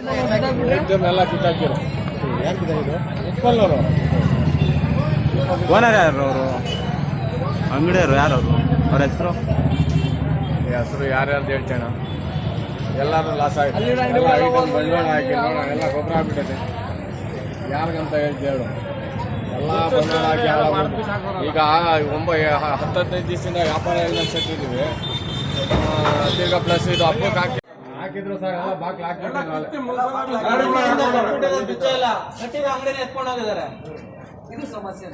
ಎಲ್ಲ ಕಿತ್ತಾಕಿರು ಮುನ್ಸಿಪಲ್ನವರು ಓನರ್ ಯಾರು ಅವರು? ಅಂಗಡಿಯವರು ಯಾರು ಅವರು? ಅವ್ರ ಹೆಸರು? ಹೆಸರು ಯಾರ್ಯಾರ್ದು ಹೇಳ್ತೇಣ ಎಲ್ಲರೂ ಲಾಸ್ ಆಯ್ತು. ಬಂಡವಾಳ ಹಾಕಿ ನೋಡೋಣ ಎಲ್ಲ ಗೊಬ್ಬರ ಆಗ್ಬಿಟ್ಟೈತೆ. ಯಾರಿಗಂತ ಹೇಳ್ತಿ ಹೇಳು. ಎಲ್ಲ ಬಂಡವಾಳ ಹಾಕಿ ಈಗ ಒಂಬ ಹತ್ತೈದು ಹದಿನೈದು ದಿವಸದಿಂದ ವ್ಯಾಪಾರ ಎಲ್ಲ ಸೆಟ್ಟಿದ್ದೀವಿ ತಿರ್ಗಾ ಪ್ಲಸ್ ಇದು ಹಬ್ಬಕ್ಕೆ ಹಾಕಿ ಹಾಕಿದ್ರು ಸರ್ ಎಲ್ಲ ಬಾಕ್ಲು ಹಾಕ್ಬಿಟ್ಟು ಅಂಗಡಿನ ಎತ್ಕೊಂಡು ಹೋಗಿದ್ದಾರೆ ಇದು. ಸಮಸ್ಯೆ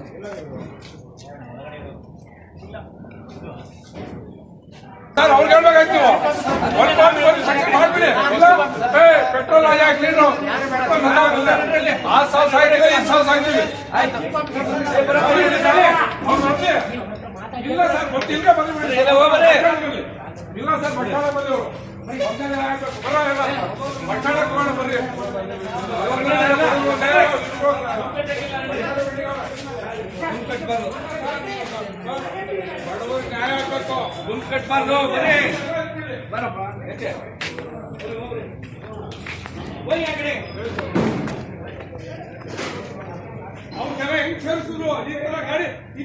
ಸರ್ ಅವ್ರಿಗೆ ಹೇಳ್ಬೇಕಾಯ್ತು. ಮಾಡ್ಬಿಡಿ. ಆ ಸಾವಿರ ಈ ಸಾವಿರ ಸಾಯ್ತೀವಿ ಇಲ್ಲ ಸರ್ ಗೊತ್ತಿಲ್ಲ ಬಂದ್ಬಿಡಿ. ಇಲ್ಲ ಸರ್ ಬಂದಿ ಅವರು. ಬಟ್ಟಾಳಕ್ಕೆ ಮಾಡ ಬರ್ರಿ ಆಗ್ಬೇಕು ಬರ್ರಿ ಅವ್ರ ಹೆಂಗ್ ಸೇರಿಸಿದ್ರು. ಈ ತರ ಗಾಡಿ. ಈ